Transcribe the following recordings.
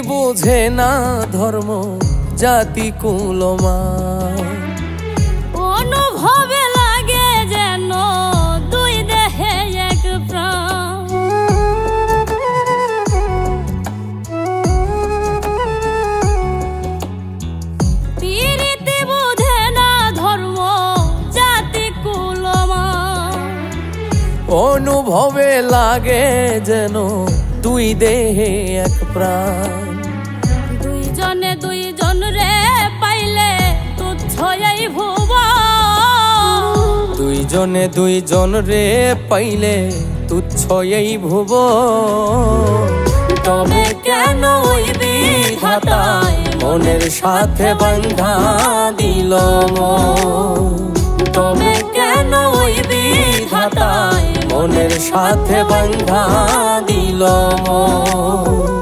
বুঝে না ধর্ম জাতি কুলমা। অনুভবে লাগে যেন দুই দেহে এক প্রাণ। পীড়িতি বুঝে না ধর্ম জাতি কুলমা। অনুভবে লাগে যেন দুই দেহে এক প্রাণ। দুইজনে দুইজন রে পাইলে তুচ্ছ এই ভুব দুইজনে দুইজন রে পাইলে তুচ্ছ এই ভুব তবে কেন ওই বিধাতায় মনের সাথে বন্ধা দিল। তবে কেন ওই বিধাতায় সাথে বন্ধা দিল মন।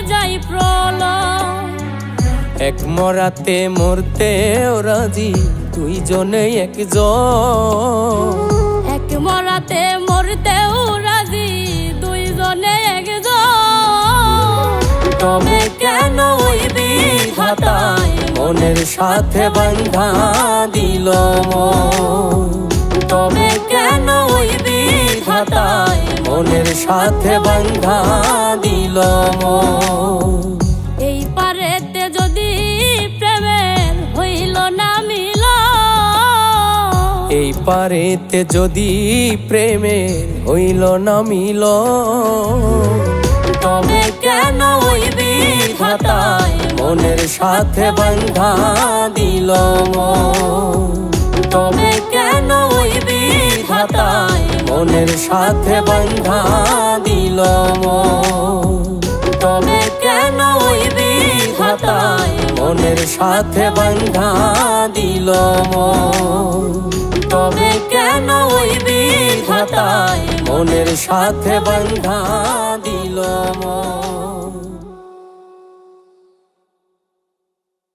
এক মরাতে মরতে রাজি দুইজনে একজন এক মরাতে মরতেও রাজি, দুইজনে একজন তবে কেন ওই মনের সাথে বন্ধা দিল। তবে কেন ওই বিধাতায় মনের সাথে বন্ধা দিল মন। এই পারেতে যদি প্রেমের হইল না মিল তবে কেন ওই বিধাতায় মনের সাথে বন্ধা দিল। তবে কেন ওই বিধাতায় মনের সাথে বন্ধা দিল। তবে কেন মনের সাথে বন্ধা দিল। তবে কেন ওই বিধাতায় মনের সাথে বন্ধা দিল।